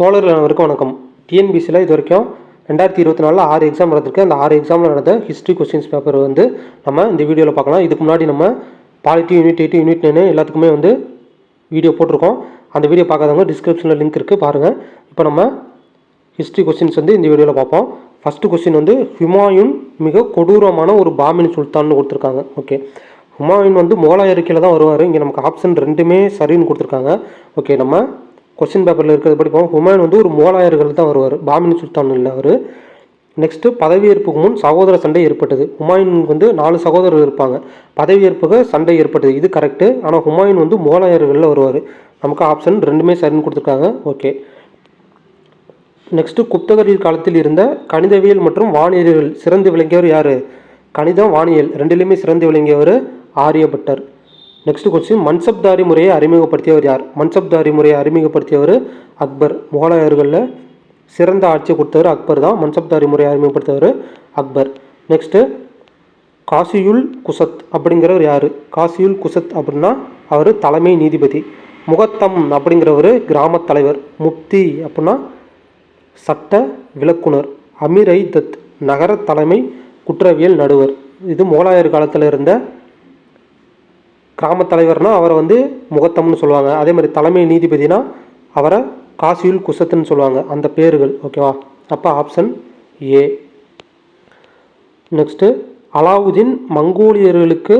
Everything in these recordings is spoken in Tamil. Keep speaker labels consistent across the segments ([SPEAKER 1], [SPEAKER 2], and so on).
[SPEAKER 1] தோழர்கள் அனைவருக்கும் வணக்கம். டிஎன்பிசியில் இது வரைக்கும் ரெண்டாயிரத்தி இருபத்தி நாலில் ஆறு எக்ஸாம் நடந்திருக்கு. அந்த ஆறு எக்ஸாமில் நடந்த ஹிஸ்ட்ரி கொஸ்டின்ஸ் பேப்பர் வந்து நம்ம இந்த வீடியோவில் பார்க்கலாம். இதுக்கு முன்னாடி நம்ம polity unit eight unit nine எல்லாத்துக்குமே வந்து வீடியோ போட்டிருக்கோம். அந்த வீடியோ பார்க்காதவங்க டிஸ்கிரிப்ஷனில் லிங்க் இருக்குது பாருங்கள் இப்போ நம்ம ஹிஸ்ட்ரி கொஸ்டின்ஸ் வந்து இந்த வீடியோவில் பார்ப்போம். ஃபஸ்ட்டு கொஸ்டின் வந்து ஹுமாயூன் மிக கொடூரமான ஒரு பாமின் சுல்தான்னு கொடுத்துருக்காங்க. ஓகே ஹுமாயூன் வந்து முகலாயர் தான் வருவார். இங்கே நமக்கு ஆப்ஷன் ரெண்டுமே சரின்னு கொடுத்துருக்காங்க. ஓகே நம்ம கொஸ்டின் பேப்பரில் இருக்கிறது படிப்போம். ஹுமாயூன் வந்து ஒரு முகலாயர்கள் தான் வருவார். பாமினி சுல்தான் இல்லை அவர். நெக்ஸ்ட்டு பதவியேற்புக்கு முன் சகோதர சண்டை ஏற்பட்டது. ஹுமாயூனுக்கு வந்து நாலு சகோதரர் இருப்பாங்க. பதவியேற்புக்கு சண்டை ஏற்பட்டது. இது கரெக்டு ஆனால் ஹுமாயூன் வந்து முகலாயர்களில் வருவார். நமக்கு ஆப்ஷன் ரெண்டுமே சரின்னு கொடுத்துருக்காங்க. ஓகே நெக்ஸ்ட்டு குப்தகரில் காலத்தில் இருந்த கணிதவியல் மற்றும் வானியலில் சிறந்து விளங்கியவர் யார்? கணிதம் வானியல். ரெண்டுலேயுமே சிறந்து விளங்கியவர் ஆரியபட்டர். நெக்ஸ்ட் கொஸ்டின் மன்சப்தாரி முறையை அறிமுகப்படுத்தியவர் யார்? மன்சப்தாரி முறையை அறிமுகப்படுத்தியவர் அக்பர். முகலாயர்களில் சிறந்த ஆட்சியை கொடுத்தவர் அக்பர் தான். மன்சப்தாரி முறையை அறிமுகப்படுத்தியவர் அக்பர். நெக்ஸ்ட்டு காசியுல் குசத் அப்படிங்கிறவர் யார்? காசியுல் குசத் அப்படின்னா அவர் தலைமை நீதிபதி. முகத்தம் அப்படிங்கிறவர் கிராமத் தலைவர். முப்தி அப்படின்னா சட்ட விளக்குனர். அமீர் ஐ தத் நகர தலைமை குற்றவியல் நடுவர். இது முகலாயர் காலத்தில் இருந்த கிராமத் தலைவர்னால் அவரை வந்து முகத்தம்னு சொல்லுவாங்க. அதே மாதிரி தலைமை நீதிபதினா அவரை காசியுல் குசத்துன்னு சொல்லுவாங்க. அந்த பேர்கள் ஓகேவா அப்போ ஆப்ஷன் ஏ நெக்ஸ்ட்டு அலாவுதீன் மங்கோலியர்களுக்கு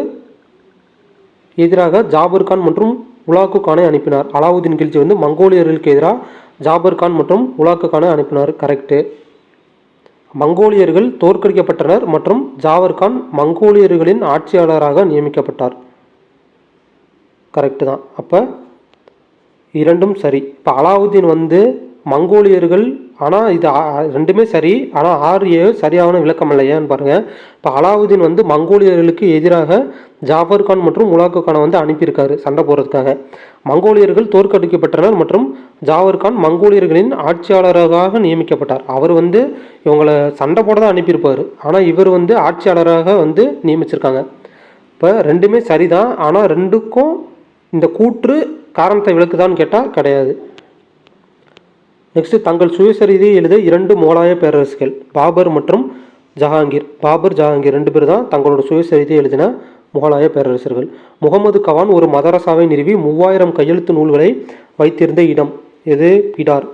[SPEAKER 1] எதிராக ஜாபர் கான் மற்றும் உலாக்கு கானை அனுப்பினார். அலாவுதீன் கில்ஜி வந்து மங்கோலியர்களுக்கு எதிராக ஜாபர் கான் மற்றும் உலாக்கு கானை அனுப்பினார். கரெக்டு மங்கோலியர்கள் தோற்கடிக்கப்பட்டனர் மற்றும் ஜாபர் கான் மங்கோலியர்களின் ஆட்சியாளராக நியமிக்கப்பட்டார். கரெக்டு தான். அப்போ இரண்டும் சரி. இப்போ அலாவுதீன் வந்து மங்கோலியர்கள் ஆனால் இது ரெண்டுமே சரி. ஆனால் ஆறு ஏ சரியான விளக்கம் இல்லை. ஏன்னு பாருங்கள் இப்போ அலாவுதீன் வந்து மங்கோலியர்களுக்கு எதிராக ஜாஃபர் கான் மற்றும் உலாக்கு கானை வந்து அனுப்பியிருக்காரு சண்டை போடுறதுக்காக. மங்கோலியர்கள் தோற்கடிக்கப்பட்டனர் மற்றும் ஜாஃபர் கான் மங்கோலியர்களின் ஆட்சியாளராக நியமிக்கப்பட்டார். அவர் வந்து இவங்களை சண்டை போட தான் அனுப்பியிருப்பார். ஆனால் இவர் வந்து ஆட்சியாளராக வந்து நியமிச்சிருக்காங்க. இப்போ ரெண்டுமே சரிதான். ஆனால் ரெண்டுக்கும் இந்த கூற்று காரணத்தை விளக்குதான்னு கேட்டால் கிடையாது. நெக்ஸ்ட் தங்கள் சுயசரிதியை எழுத இரண்டு முகலாய பேரரசுகள் பாபர் மற்றும் ஜஹாங்கீர். பாபர் ஜஹாங்கீர் ரெண்டு பேர் தான் தங்களோட சுயசரிதையை எழுதின முகலாய பேரரசர்கள். முகமது கவான் ஒரு மதரசாவை நிறுவி மூவாயிரம் கையெழுத்து நூல்களை வைத்திருந்த இடம். எது? பிடார்.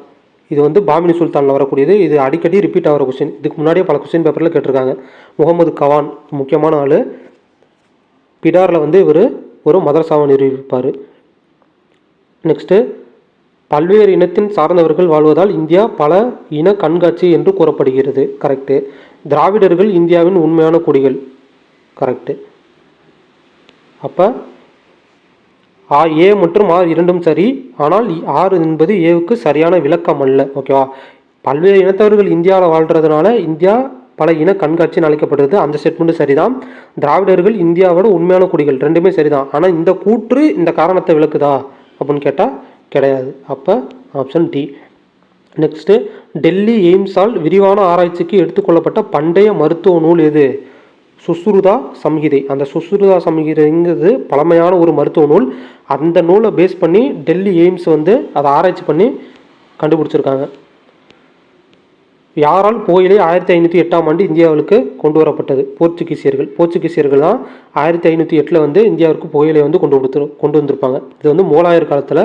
[SPEAKER 1] இது வந்து பாமினி சுல்தானில் வரக்கூடியது. இது அடிக்கடி ரிப்பீட் ஆகிற கொஸ்டின் இதுக்கு முன்னாடியே பல கொஸ்டின் பேப்பரில் கேட்டிருக்காங்க. முகமது கவான் முக்கியமான ஆள். பிடாரில் வந்து இவர் ஒரு மதரசாவை நிரூபிப்பார். நெக்ஸ்ட்டு பல்வேறு இனத்தின் சார்ந்தவர்கள் வாழ்வதால் இந்தியா பல இன கண்காட்சி என்று கூறப்படுகிறது. கரெக்டு திராவிடர்கள் இந்தியாவின் உண்மையான குடிகள். கரெக்டு அப்போ ஆ ஏ மற்றும் ஆர் இரண்டும் சரி ஆனால் ஆர் ஆறு என்பது ஏவுக்கு சரியான விளக்கம் அல்ல. ஓகேவா பல்வேறு இனத்தவர்கள் இந்தியாவில் வாழ்கிறதுனால இந்தியா பல இன கண்காட்சின்னு அழைக்கப்படுது அந்த ஸ்டேட்மெண்ட்டு சரிதான். திராவிடர்கள் இந்தியாவோட உண்மையான குடிகள் ரெண்டுமே சரிதான். ஆனால் இந்த கூற்று இந்த காரணத்தை விளக்குதா? அப்படின்னு கேட்டால் கிடையாது. அப்போ ஆப்ஷன் டி நெக்ஸ்ட்டு டெல்லி எய்ம்ஸால் விரிவான ஆராய்ச்சிக்கு எடுத்துக்கொள்ளப்பட்ட பண்டைய மருத்துவ நூல் எது? சுசுருதா சம்ஹிதை. அந்த சுசுருதா சம்ஹிதைங்கிறது பழமையான ஒரு மருத்துவ நூல். அந்த நூலை பேஸ் பண்ணி டெல்லி எய்ம்ஸ் வந்து அதை ஆராய்ச்சி பண்ணி கண்டுபிடிச்சிருக்காங்க. யாரால் போயிலே ஆயிரத்தி ஐநூற்றி எட்டாம் ஆண்டு இந்தியாவுக்கு கொண்டு வரப்பட்டது. போர்ச்சுகீசியர்கள். போர்ச்சுகீசியர்கள் தான் ஆயிரத்தி ஐநூற்றி எட்டில் வந்து இந்தியாவிற்கு புகையிலை வந்து கொண்டு கொடுத்து கொண்டு வந்திருப்பாங்க. இது வந்து முகலாயர் காலத்தில்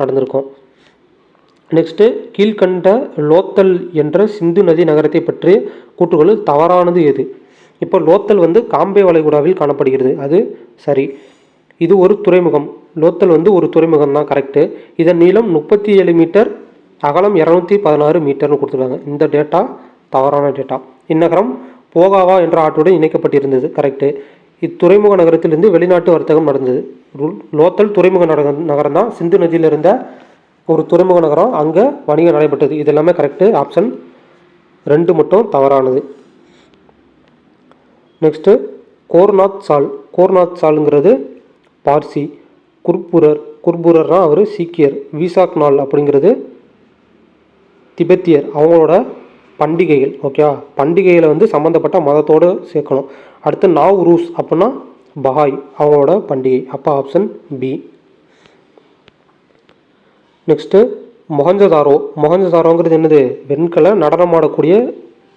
[SPEAKER 1] நடந்திருக்கும். நெக்ஸ்ட்டு கீழ்கண்ட லோத்தல் என்ற சிந்து நதி நகரத்தை பற்றிய கூற்றுக்கொள் தவறானது எது? இப்போ லோத்தல் வந்து காம்பே வளைகுடாவில் காணப்படுகிறது. அது சரி. இது ஒரு துறைமுகம். லோத்தல் வந்து ஒரு துறைமுகம் தான் கரெக்டு இதன் நீளம் முப்பத்தி ஏழு மீட்டர் அகலம் இரநூத்தி பதினாறு மீட்டர்னு கொடுத்துருக்காங்க. இந்த டேட்டா தவறான டேட்டா இந்நகரம் போகாவா என்ற ஆற்றுடன் இணைக்கப்பட்டிருந்தது. கரெக்டு இத்துறைமுக நகரத்திலிருந்து வெளிநாட்டு வர்த்தகம் நடந்தது. லோத்தல் துறைமுக நகரம் நகரம் தான். சிந்து நதியில் இருந்த ஒரு துறைமுக நகரம். அங்கே வணிகம் நடைபெற்றது. இது எல்லாமே கரெக்டு ஆப்ஷன் ரெண்டு மட்டும் தவறானது. நெக்ஸ்ட்டு கோர்நாத் சால். கோர்நாத் சாலுங்கிறது பார்சி. குர்புரர் குர்புரர்னா அவர் சீக்கியர். வீசாக் நாள் அப்படிங்கிறது திபெத்தியர் அவங்களோட பண்டிகைகள் ஓகேவா பண்டிகைகளை வந்து சம்மந்தப்பட்ட மதத்தோடு சேர்க்கணும். அடுத்து நாவ் ரூஸ் அப்படின்னா பஹாய் அவங்களோட பண்டிகை. அப்போ ஆப்ஷன் பி நெக்ஸ்ட்டு மொஹஞ்சதாரோ. மொஹஞ்சதாரோங்கிறது என்னது? வெண்கல நடனமாடக்கூடிய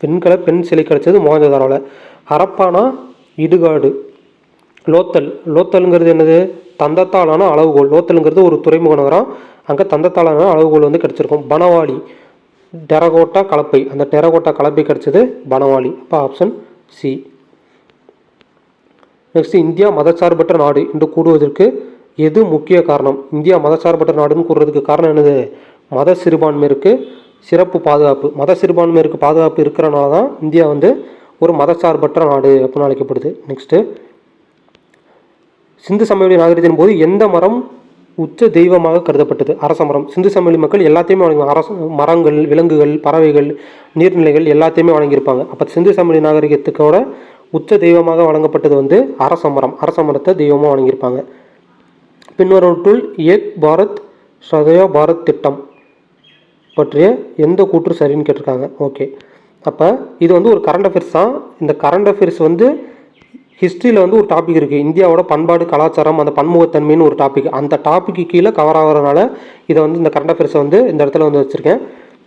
[SPEAKER 1] பெண்களை பெண் சிலை கிடைச்சது மொஹஞ்சதாரோவில் ஹரப்பானா இடுகாடு. லோத்தல். லோத்தலுங்கிறது என்னது? தந்தத்தாலான அளவுகோல். லோத்தலுங்கிறது ஒரு துறைமுக நகரம் அங்கே தந்தத்தாலான அளவுகோல் வந்து கிடச்சிருக்கும். பனவாளி. டெரகோட்டா கலப்பை. அந்த டெரகோட்டா கலப்பை கிடச்சது பனவாளி அப்போ ஆப்ஷன் சி நெக்ஸ்ட் இந்தியா மதச்சார்பற்ற நாடு என்று கூடுவதற்கு எது முக்கிய காரணம்? இந்தியா மதச்சார்பற்ற நாடுன்னு கூறுறதுக்கு காரணம் என்னது? மத சிறுபான்மையிற்கு சிறப்பு பாதுகாப்பு. மத சிறுபான்மையிற்கு பாதுகாப்பு இருக்கிறனால தான் இந்தியா வந்து ஒரு மதச்சார்பற்ற நாடு அப்படின்னு அழைக்கப்படுது. நெக்ஸ்ட்டு சிந்து சமவெளி நாகரிகத்தின் போது எந்த மரம் உச்ச தெய்வமாக கருதப்பட்டது. அரச மரம். சிந்து சமவெளி மக்கள் எல்லாத்தையுமே வணங்கி அரச மரங்கள் விலங்குகள் பறவைகள் நீர்நிலைகள் எல்லாத்தையுமே வணங்கியிருப்பாங்க. அப்போ சிந்து சமவெளி நாகரிகத்துக்கோட உச்ச தெய்வமாக வழங்கப்பட்டது வந்து அரச மரம். அரச மரத்தை தெய்வமாக வணங்கியிருப்பாங்க. பின்வருவற்றுள் ஏக் பாரத் சதயா பாரத் திட்டம் பற்றிய எந்த கூற்று சரின்னு கேட்டிருக்காங்க. ஓகே. அப்போ இது வந்து ஒரு கரண்ட் அஃபேர்ஸ் தான். இந்த கரண்ட் அஃபேர்ஸ் வந்து ஹிஸ்ட்ரியில் வந்து ஒரு டாபிக் இருக்குது இந்தியாவோட பண்பாடு கலாச்சாரம் அந்த பன்முகத்தன்மைன்னு ஒரு டாபிக் அந்த டாப்பிக்கு கீழே கவர் ஆகிறதுனால இதை வந்து இந்த கரண்ட் அஃபேர்ஸை வந்து இந்த இடத்துல வந்து வச்சுருக்கேன்.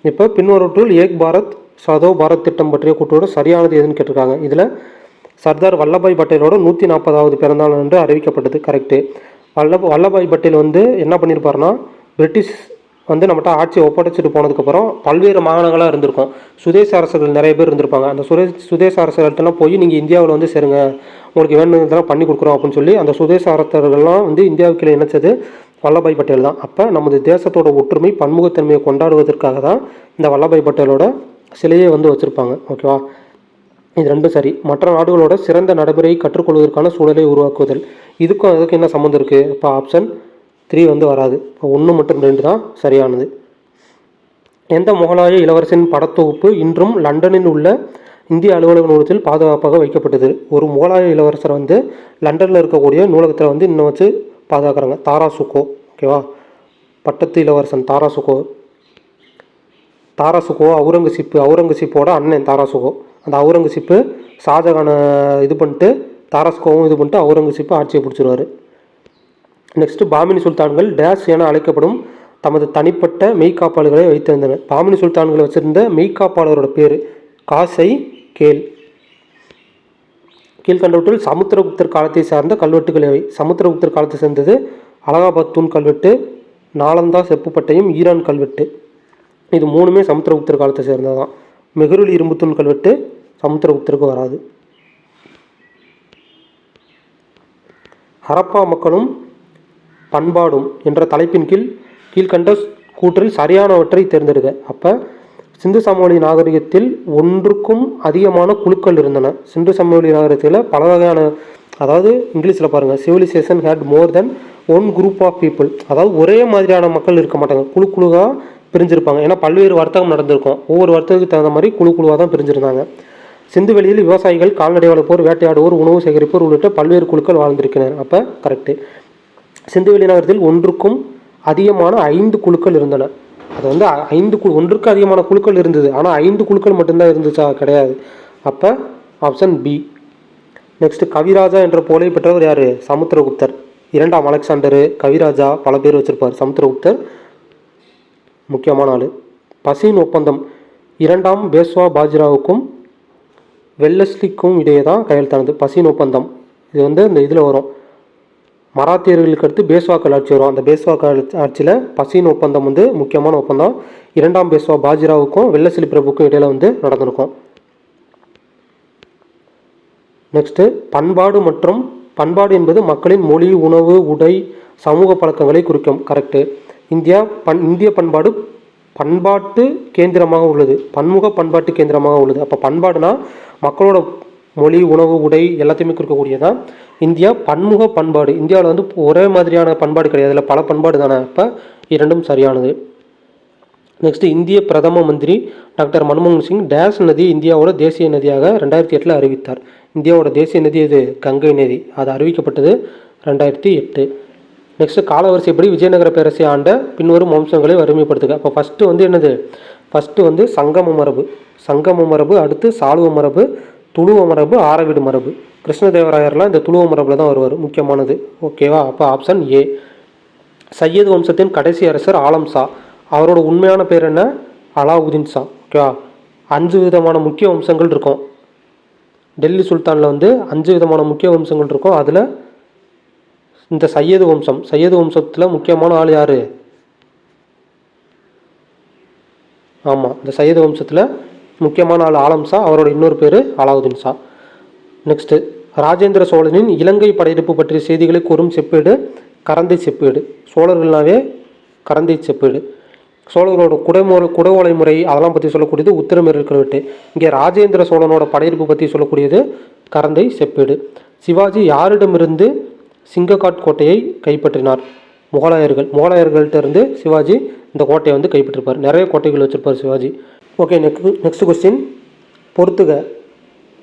[SPEAKER 1] இப்போ பின்வருவற்றுள் ஏக் பாரத் சதோ பாரத் திட்டம் பற்றிய கூட்டோடு சரியானது எதுன்னு கேட்டிருக்காங்க. இதில் சர்தார் வல்லபாய் பட்டேலோட நூற்றி நாற்பதாவது பிறந்தநாள் என்று அறிவிக்கப்பட்டது கரெக்டு வல்லப வல்லபாய் பட்டேல் வந்து என்ன பண்ணியிருப்பாருன்னா பிரிட்டிஷ் வந்து நம்மகிட்ட ஆட்சியை ஒப்படைச்சிட்டு போனதுக்கப்புறம் பல்வேறு மாகாணங்களாக இருந்திருக்கும். சுதேச அரசர்கள் நிறைய பேர் இருந்திருப்பாங்க. அந்த சுதே சுதேச அரசர்கள்ட்டெல்லாம் போய் நீங்கள் இந்தியாவில் வந்து சேருங்க. உங்களுக்கு வேணுங்கிறதெல்லாம் பண்ணி கொடுக்குறோம் அப்படின்னு சொல்லி அந்த சுதேச அரசர்கள்லாம் வந்து இந்தியாவுக்கு இணைச்சது வல்லபாய் பட்டேல் தான். அப்போ நமது தேசத்தோட ஒற்றுமை பன்முகத்தன்மையை கொண்டாடுவதற்காக தான் இந்த வல்லபாய் பட்டேலோட சிலையை வந்து வச்சுருப்பாங்க. ஓகேவா? இது ரெண்டும் சரி. மற்ற நாடுகளோட சிறந்த நடைமுறையை கற்றுக்கொள்வதற்கான சூழலை உருவாக்குதல். இதுக்கும் அதுக்கு என்ன சம்மந்தம் இருக்குது இப்போ ஆப்ஷன் த்ரீ வந்து வராது. இப்போ ஒன்று மற்றும் ரெண்டு தான் சரியானது. எந்த முகலாய இளவரசின் படத்தொகுப்பு இன்றும் லண்டனில் உள்ள இந்திய அலுவலக நூலகத்தில் பாதுகாப்பாக வைக்கப்பட்டது. ஒரு முகலாய இளவரசர் வந்து லண்டனில் இருக்கக்கூடிய நூலகத்தில் வந்து இன்னும் வச்சு பாதுகாக்கிறாங்க. தாராசுக்கோ ஓகேவா பட்டத்து இளவரசன் தாராசுகோ தாராசுகோ அவுரங்கசீப்பு அவுரங்கசீப்போட அண்ணன் தாராசுகோ அந்த அவுரங்கசீப்பு ஷாஜகானை இது பண்ணிட்டு தாராசுகோவும் இது பண்ணிட்டு அவுரங்கசீப்பு ஆட்சியை பிடிச்சிருவாரு. நெக்ஸ்ட்டு பாமினி சுல்தான்கள் டேஸ் என அழைக்கப்படும் தமது தனிப்பட்ட மெய்காப்பாளர்களை வைத்திருந்தனர். பாமினி சுல்தான்கள் வச்சிருந்த மெய்காப்பாளரோட பேர் காசை கேல். கீழ்கண்டவற்றில் சமுத்திரகுப்தர் காலத்தை சார்ந்த கல்வெட்டுகள் எவை சமுத்திரகுப்தர் காலத்தை சேர்ந்தது அலகாபாத் தூண் கல்வெட்டு நாலந்தா செப்புப்பட்டையும் ஈரான் கல்வெட்டு. இது மூணுமே சமுத்திரகுப்தர் காலத்தை சேர்ந்தது தான் மெஹருல் இரும்புத்தூண் கல்வெட்டு சமுத்திரகுப்தருக்கு வராது. ஹரப்பா மக்களும் பண்பாடும் என்ற தலைப்பின் கீழ் கீழ்கண்ட கூற்றில் சரியானவற்றை தேர்ந்தெடுக்க அப்போ சிந்து சமவெளி நாகரிகத்தில் ஒன்றுக்கும் அதிகமான குழுக்கள் இருந்தன. சிந்து சமவெளி நாகரிகத்தில் பல வகையான அதாவது இங்கிலீஷில் பாருங்கள் civilisation had more than one group of people அதாவது ஒரே மாதிரியான மக்கள் இருக்க மாட்டாங்க. குழு குழுவாக பிரிஞ்சிருப்பாங்க. ஏன்னா பல்வேறு வர்த்தகம் நடந்திருக்கும். ஒவ்வொரு வர்த்தகத்துக்கு தகுந்த மாதிரி குழு குழுவாக தான் பிரிஞ்சிருந்தாங்க. சிந்துவெளியில் விவசாயிகள் கால்நடை வளர்ப்போர் வேட்டையாடுவோர் உணவு சேகரிப்போர் உள்ளிட்ட பல்வேறு குழுக்கள் வாழ்ந்திருக்கிறார் அப்போ கரெக்டு சிந்துவெளி நகரத்தில் ஒன்றுக்கும் அதிகமான ஐந்து குழுக்கள் இருந்தன. அது வந்து ஐந்து குழு ஒன்றுக்கு அதிகமான குழுக்கள் இருந்தது. ஆனால் ஐந்து குழுக்கள் மட்டும்தான் இருந்துச்சா? கிடையாது. அப்போ ஆப்ஷன் பி நெக்ஸ்ட் கவிராஜா என்ற புகழை பெற்றவர் யார்? சமுத்திரகுப்தர். இரண்டாம் அலெக்சாண்டரு கவிராஜா பல பேர் வச்சிருப்பார். சமுத்திரகுப்தர் முக்கியமான ஆள். பசின் ஒப்பந்தம். இரண்டாம் பேஸ்வா பாஜிராவுக்கும் வெல்லஸ்லிக்கும் இடையே தான் கையெழுத்தானது. பசின் ஒப்பந்தம். இது வந்து இந்த இதில் வரும். மராத்தியர்களுக்கு அடுத்து பேஸ்வாக்கள் ஆட்சி வரும். அந்த பேஸ்வாக்கள் ஆட்சியில் பசின் ஒப்பந்தம் வந்து முக்கியமான ஒப்பந்தம். இரண்டாம் பேஸ்வா பாஜிராவுக்கும் வெள்ளசிலி பிரபுக்கும் இடையில வந்து நடந்திருக்கும். நெக்ஸ்ட்டு பண்பாடு மற்றும் பண்பாடு என்பது மக்களின் மொழி உணவு உடை சமூக பழக்கங்களை குறிக்கும். கரெக்டு இந்தியா பண் இந்திய பண்பாடு பண்பாட்டு கேந்திரமாக உள்ளது. பன்முக பண்பாட்டு கேந்திரமாக உள்ளது. அப்போ பண்பாடுனா மக்களோட மொழி உணவு உடை எல்லாத்தையுமே கொடுக்கக்கூடியதான் இந்தியா பன்முக பண்பாடு. இந்தியாவில் வந்து ஒரே மாதிரியான பண்பாடு கிடையாது. இல்லை பல பண்பாடு தானே. இப்போ இரண்டும் சரியானது. நெக்ஸ்ட் இந்திய பிரதம மந்திரி டாக்டர் மன்மோகன் சிங் டேஸ் நதி இந்தியாவோட தேசிய நதியாக ரெண்டாயிரத்தி எட்டில் அறிவித்தார். இந்தியாவோட தேசிய நதி இது கங்கை நதி. அது அறிவிக்கப்பட்டது ரெண்டாயிரத்தி எட்டு. நெக்ஸ்ட் காலவரிசைப்படி விஜயநகர பேரரசை ஆண்ட பின்வரும் வம்சங்களை வறுமைப்படுத்துக. அப்போ ஃபஸ்ட்டு வந்து என்னது? ஃபஸ்ட்டு வந்து சங்கம மரபு. சங்கம மரபு அடுத்து சாலுவ மரபு துளுவ மரபு ஆரவிடு மரபு. கிருஷ்ணதேவராயர்லாம் இந்த துளுவ மரபில் தான் வருவார் முக்கியமானது. ஓகேவா அப்போ ஆப்ஷன் ஏ சையது வம்சத்தின் கடைசி அரசர் ஆலம் ஷா. அவரோட உண்மையான பேர் என்ன? அலாவுதீன் ஷா. ஓகேவா அஞ்சு விதமான முக்கிய வம்சங்கள் இருக்கும். டெல்லி சுல்தானில் வந்து அஞ்சு விதமான முக்கிய வம்சங்கள் இருக்கும். அதில் இந்த சையது வம்சம். சையது வம்சத்தில் முக்கியமான ஆள் யார்? ஆமாம் இந்த சையது வம்சத்தில் முக்கியமான ஆள் ஆலம் ஷா அவரோட இன்னொரு பேர் அலாவுதீன் ஷா. நெக்ஸ்ட்டு ராஜேந்திர சோழனின் இலங்கை படையெடுப்பு பற்றிய செய்திகளை கூறும் செப்பேடு கரந்தை செப்பேடு. சோழர்கள்னாவே கரந்தை செப்பேடு. சோழர்களோட குடைமுறை குடவோலை முறை அதெல்லாம் பற்றி சொல்லக்கூடியது உத்திரமேரல் கல்வெட்டு இங்கே ராஜேந்திர சோழனோட படையெடுப்பு பற்றி சொல்லக்கூடியது கரந்தை செப்பேடு. சிவாஜி யாரிடமிருந்து சிங்ககாட் கோட்டையை கைப்பற்றினார்? முகலாயர்கள். முகலாயர்கள்ட்ட இருந்து சிவாஜி இந்த கோட்டையை வந்து கைப்பற்றிருப்பார். நிறைய கோட்டைகள் வச்சுருப்பார் Shivaji. Okay next next question பொறுத்துக.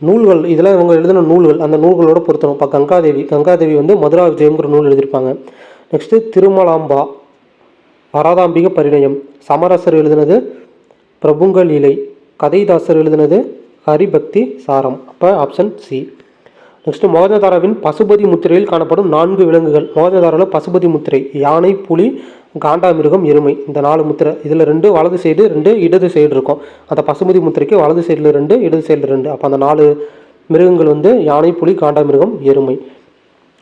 [SPEAKER 1] நூல்கள் இதெல்லாம் இவங்க எழுதின நூல்கள் அந்த நூல்களோட பொருத்தணும். இப்போ கங்காதேவி கங்காதேவி வந்து மதுரா விஜயம்ங்கிற நூல் எழுதியிருப்பாங்க. நெக்ஸ்ட்டு திருமலாம்பா பராதாம்பிக பரிணயம். சமரசர் எழுதினது பிரபுங்கல் இலை கதைதாசர் எழுதினது ஹரிபக்தி சாரம். அப்போ ஆப்ஷன் சி நெக்ஸ்ட்டு மோகனதாராவின் பசுபதி முத்திரையில் காணப்படும் நான்கு விலங்குகள். மோகனதாராவில் பசுபதி முத்திரை யானை புலி காண்டாமிருகம் எருமை. இந்த நாலு முத்திரை இதில் ரெண்டு வலது சைடு ரெண்டு இடது சைடு இருக்கும். அந்த பசுமதி முத்திரைக்கு வலது சைடில் ரெண்டு இடது சைடில் ரெண்டு. அப்போ அந்த நாலு மிருகங்கள் வந்து யானை புலி காண்டாமிருகம் எருமை.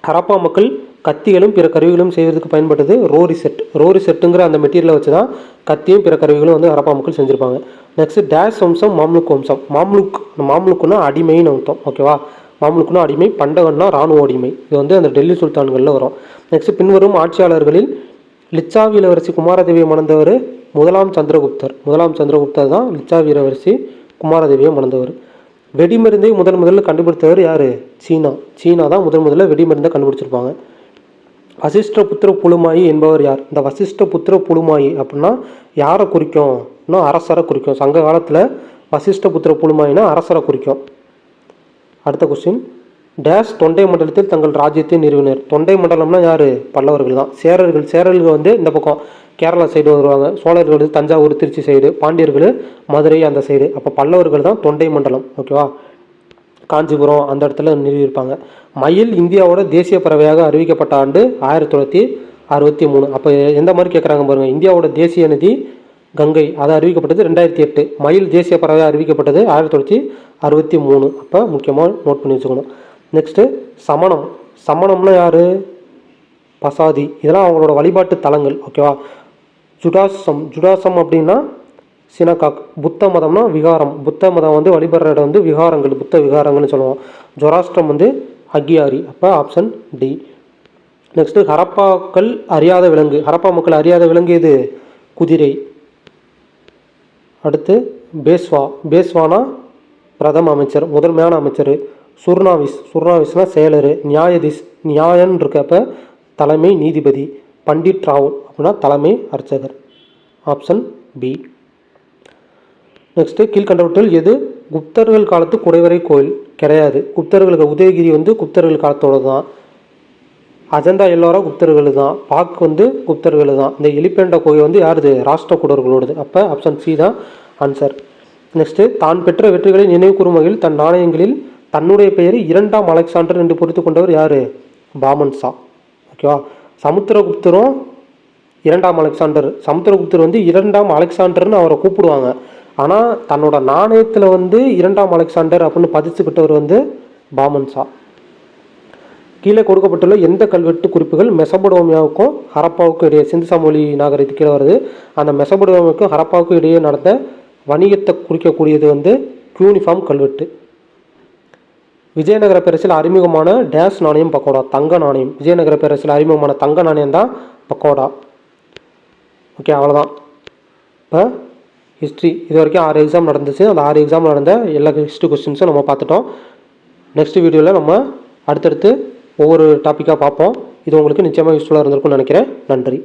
[SPEAKER 1] ஹரப்பா மக்கள் கத்திகளும் பிற கருவிகளும் செய்வதற்கு பயன்பட்டது ரோரி செட் ரோரி செட்டுங்கிற அந்த மெட்டீரியலை வச்சு தான் கத்தியும் பிற கருவிகளும் வந்து ஹரப்பா மக்கள் செஞ்சுருப்பாங்க. நெக்ஸ்ட் டேஷ் வம்சம் மாம்லுக் வம்சம். மாம்லுக் மாம்லுக்குன்னா அடிமைன்னு அர்த்தம் ஓகேவா மாம்லுக்குன்னா அடிமை பண்டகன்னா இராணுவ அடிமை. இது வந்து அந்த டெல்லி சுல்தான்களில் வரும். நெக்ஸ்ட் பின்வரும் ஆட்சியாளர்களில் லிச்சாவி இளவரசி குமாரதேவியை மணந்தவர் முதலாம் சந்திரகுப்தர். முதலாம் சந்திரகுப்தர் தான் லிச்சாவி இளவரசி குமாரதேவியை மணந்தவர். வெடிமருந்தை முதன் முதல்ல கண்டுபிடித்தவர் யார்? சீனா. சீனா தான் முதன் முதல்ல வெடிமருந்தை கண்டுபிடிச்சிருப்பாங்க. வசிஷ்ட புத்திர புழுமாயி என்பவர் யார்? இந்த வசிஷ்ட புத்திர புழுமாயி அப்படின்னா யாரை குறிக்கும்? இன்னும் அரசரை குறிக்கும். சங்க காலத்தில் வசிஷ்ட புத்திர புழுமாயினா அரசரை குறிக்கும். அடுத்த கொஸ்டின் டேஷ் தொண்டை மண்டலத்தில் தங்கள் ராஜ்யத்தை நிறுவினர். தொண்டை மண்டலம்னா யார்? பல்லவர்கள் தான். சேரர்கள் சேரர்கள் வந்து இந்த பக்கம் கேரளா சைடு வருவாங்க. சோழர்கள் தஞ்சாவூர் திருச்சி சைடு பாண்டியர்கள் மதுரை அந்த சைடு அப்போ பல்லவர்கள் தான் தொண்டை மண்டலம். ஓகேவா காஞ்சிபுரம் அந்த இடத்துல நிறுவியிருப்பாங்க. மயில் இந்தியாவோட தேசிய பறவையாக அறிவிக்கப்பட்ட ஆண்டு ஆயிரத்தி தொள்ளாயிரத்தி அறுபத்தி மூணு. அப்போ எந்த மாதிரி கேட்குறாங்க பாருங்கள் இந்தியாவோட தேசிய நதி கங்கை. அது அறிவிக்கப்பட்டது ரெண்டாயிரத்தி எட்டு. மயில் தேசிய பறவையாக அறிவிக்கப்பட்டது ஆயிரத்தி தொள்ளாயிரத்தி அறுபத்தி மூணு. அப்போ முக்கியமாக நோட் பண்ணி வச்சுக்கணும். நெக்ஸ்ட்டு சமணம். சமணம்னா யார்? பசாதி. இதெல்லாம் அவங்களோட வழிபாட்டு தலங்கள் ஓகேவா ஜுடாசம். ஜுடாசம் அப்படின்னா சினகாக் புத்த மதம்னா விகாரம். புத்த மதம் வந்து வழிபடுற இடம் வந்து விகாரங்கள் புத்த விகாரங்கள்னு சொல்லுவோம். ஜொராஸ்ட்ரம் வந்து அக்கியாரி அப்போ ஆப்ஷன் டி நெக்ஸ்ட்டு ஹரப்பாக்கள் அறியாத விலங்கு. ஹரப்பா மக்கள் அறியாத விலங்கு எது? குதிரை. அடுத்து பேஸ்வா. பேஸ்வானா பிரதம அமைச்சர் முதன்மையான அமைச்சர். சுர்ணாவிஸ் சுர்ணாவிஸ்னா செயலர் நியாயதிஸ் நியாயன் இருக்கப்ப தலைமை நீதிபதி பண்டிட் ராவ் அப்படின்னா தலைமை அர்ச்சகர். Option B. நெக்ஸ்ட்டு கீழ்கண்டவற்றில் எது? குப்தர்கள் காலத்து குடைவரை கோயில். கிடையாது. குப்தர்களுக்கு உதயகிரி வந்து குப்தர்கள் காலத்தோட தான் அஜந்தா எல்லோரா குப்தர்கள் தான் பாக் வந்து குப்தர்கள் தான் இந்த எலிபெண்டா கோயில் வந்து யாருது? ராஷ்டிரகூடர்களோடது. அப்போ ஆப்ஷன் சி தான் ஆன்சர். நெக்ஸ்ட்டு தான் பெற்ற வெற்றிகளை நினைவு கூறும் வகையில் தன் நாணயங்களில் தன்னுடைய பெயரை இரண்டாம் அலெக்சாண்டர் என்று பொறுத்து கொண்டவர் யார்? பாமன் ஷா. ஓகேவா சமுத்திரகுப்தரும் இரண்டாம் அலெக்சாண்டர். சமுத்திரகுப்தர் வந்து இரண்டாம் அலெக்சாண்டர்னு அவரை கூப்பிடுவாங்க. ஆனால் தன்னோட நாணயத்தில் வந்து இரண்டாம் அலெக்சாண்டர் அப்படின்னு பதிச்சுக்கிட்டவர் வந்து பாமன் ஷா. கீழே கொடுக்கப்பட்டுள்ள எந்த கல்வெட்டு குறிப்புகள் மெசபடோமியாவுக்கும் ஹரப்பாவுக்கும் இடையே சிந்து சமொழி நாகரிகத்துக்கு கீழே வருது. அந்த மெசபடோமியாவுக்கும் ஹரப்பாவுக்கும் இடையே நடந்த வணிகத்தை குறிக்கக்கூடியது வந்து யூனிஃபார்ம் கல்வெட்டு. விஜயநகர பேரரசில் அறிமுகமான டேஸ் நாணயம் பக்கோடா தங்க நாணயம். விஜயநகர பேரரசில் அறிமுகமான தங்க நாணயம் தான் பக்கோடா. ஓகே அவ்வளோதான் இப்போ ஹிஸ்ட்ரி இது வரைக்கும் ஆறு எக்ஸாம் நடந்துச்சு. அந்த ஆறு எக்ஸாம் நடந்த எல்லா ஹிஸ்ட்ரி கொஸ்டின்ஸும் நம்ம பார்த்துட்டோம். நெக்ஸ்ட் வீடியோவில் நம்ம அடுத்தடுத்து ஒவ்வொரு டாப்பிக்காக பார்ப்போம். இது உங்களுக்கு நிச்சயமாக யூஸ்ஃபுல்லாக இருந்திருக்கும்னு நினைக்கிறேன். நன்றி.